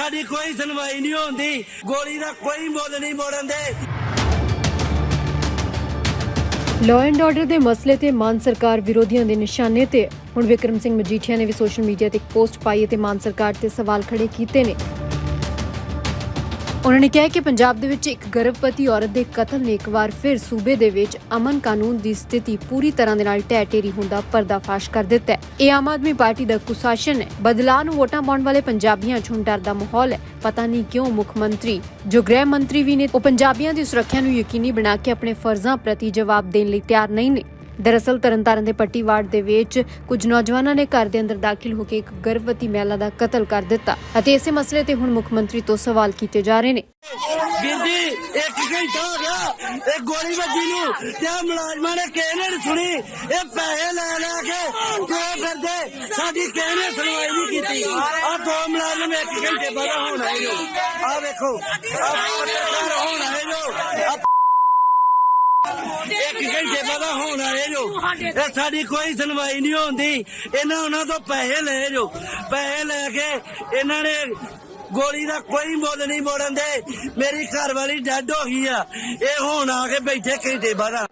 ਸਾਡੀ ਕੋਈ ਸੁਣਵਾਈ ਨਹੀਂ ਹੁੰਦੀ। ਗੋਲੀ ਦਾ ਕੋਈ ਮੁੱਲ ਨਹੀਂ ਮੋੜਨ ਦੇ। ਲਾਅ ਐਂਡ ਆਰਡਰ ਦੇ ਮਸਲੇ ਤੇ ਮਾਨ ਸਰਕਾਰ ਵਿਰੋਧੀਆਂ ਦੇ ਨਿਸ਼ਾਨੇ ਤੇ ਹੁਣ ਵਿਕਰਮ ਸਿੰਘ ਮਜੀਠੀਆ ਨੇ ਵੀ ਸੋਸ਼ਲ ਮੀਡੀਆ ਤੇ ਇੱਕ ਪੋਸਟ ਪਾਈ ਅਤੇ ਮਾਨ ਸਰਕਾਰ ਤੇ ਸਵਾਲ ਖੜੇ ਕੀਤੇ ਨੇ। ਉਹਨਾਂ ਨੇ ਕਿਹਾ ਕਿ ਪੰਜਾਬ ਦੇ ਵਿੱਚ ਇੱਕ ਗਰਭਵਤੀ ਔਰਤ ਦੇ ਕਤਲ ਨੇ ਇੱਕ ਵਾਰ ਫਿਰ ਸੂਬੇ ਦੇ ਵਿੱਚ ਅਮਨ ਕਾਨੂੰਨ ਦੀ ਸਥਿਤੀ ਪੂਰੀ ਤਰ੍ਹਾਂ ਦੇ ਨਾਲ ਢਹਿ ਢੇਰੀ ਹੁੰਦਾ ਪਰਦਾਫਾਸ਼ ਕਰ ਦਿੱਤਾ ਹੈ। ਇਹ ਆਮ ਆਦਮੀ ਪਾਰਟੀ ਦਾ ਕੁਸ਼ਾਸਨ ਹੈ। ਬਦਲਾਅ ਨੂੰ ਵੋਟਾਂ ਪਾਉਣ ਵਾਲੇ ਪੰਜਾਬੀਆਂ 'ਚ ਹੁਣ ਡਰ ਦਾ ਮਾਹੌਲ ਹੈ। ਪਤਾ ਨਹੀਂ ਕਿਉਂ ਮੁੱਖ ਮੰਤਰੀ, ਜੋ ਗ੍ਰਹਿ ਮੰਤਰੀ ਵੀ ਨੇ, ਉਹ ਪੰਜਾਬੀਆਂ ਦੀ ਸੁਰੱਖਿਆ ਨੂੰ ਯਕੀਨੀ ਬਣਾ ਕੇ ਆਪਣੇ ਫਰਜ਼ਾਂ ਪ੍ਰਤੀ ਜਵਾਬ ਦੇਣ ਲਈ ਤਿਆਰ ਨਹੀਂ ਨੇ। ਦਰਅਸਲ ਤਰਨਤਾਰਨ ਦੇ ਪੱਟੀ ਵਾਰਡ ਦੇ ਵਿੱਚ ਕੁਝ ਨੌਜਵਾਨਾਂ ਨੇ ਘਰ ਦੇ ਅੰਦਰ ਦਾਖਲ ਹੋ ਕੇ ਇੱਕ ਗਰਭਵਤੀ ਮਹਿਲਾ ਦਾ ਕਤਲ ਕਰ ਦਿੱਤਾ ਅਤੇ ਇਸੇ ਮਸਲੇ ਤੇ ਹੁਣ ਮੁੱਖ ਮੰਤਰੀ ਤੋਂ ਸਵਾਲ ਕੀਤੇ ਜਾ ਰਹੇ ਨੇ। ਵੀਰ ਜੀ, ਇੱਕ ਘੰਟਾ ਹੋ ਗਿਆ। ਇਹ ਗੋਲੀ ਵੱਜੀ ਨੂੰ ਤੇ ਆਹ ਮੁਲਾਜ਼ਮਾਂ ਨੇ ਕਿਸੇ ਨੇ ਨੀ ਸੁਣੀ। ਇਹ ਪੈਸੇ ਲੈ ਲੈ ਕੇ ਤੇ ਫਿਰਦੇ। ਸਾਡੀ ਕਿਸੇ ਨੇ ਸੁਣਵਾਈ ਨਹੀਂ ਕੀਤੀ। ਆ ਦੋ ਮੁਲਾਜ਼ਮ ਇੱਕ ਘੰਟੇ ਬਾਅਦ ਹੁਣ ਆਏ ਆ ਵੇਖੋ। ਆ ਪੱਤਰਕਾਰ ਹੁਣ ਆਏ ਜੋ ਆਹ ਇੱਕ ਘੰਟੇ ਬਾਅਦ ਹੁਣ ਆਏ ਜੋ। ਇਹ ਸਾਡੀ ਕੋਈ ਸੁਣਵਾਈ ਨਹੀਂ ਹੁੰਦੀ। ਇਹਨਾਂ ਉਹਨਾਂ ਤੋਂ ਪੈਸੇ ਲਏ ਜੋ। ਪੈਸੇ ਲੈ ਕੇ ਇਹਨਾਂ ਨੇ ਗੋਲੀ ਦਾ ਕੋਈ ਮੁੱਲ ਨਹੀਂ ਮੋੜਨ ਦੇ। ਮੇਰੀ ਘਰ ਵਾਲੀ ਡੈਡ ਹੋ ਗਈ ਆ। ਇਹ ਹੁਣ ਆ ਕੇ ਬੈਠੇ ਘੰਟੇ ਬਾਅਦ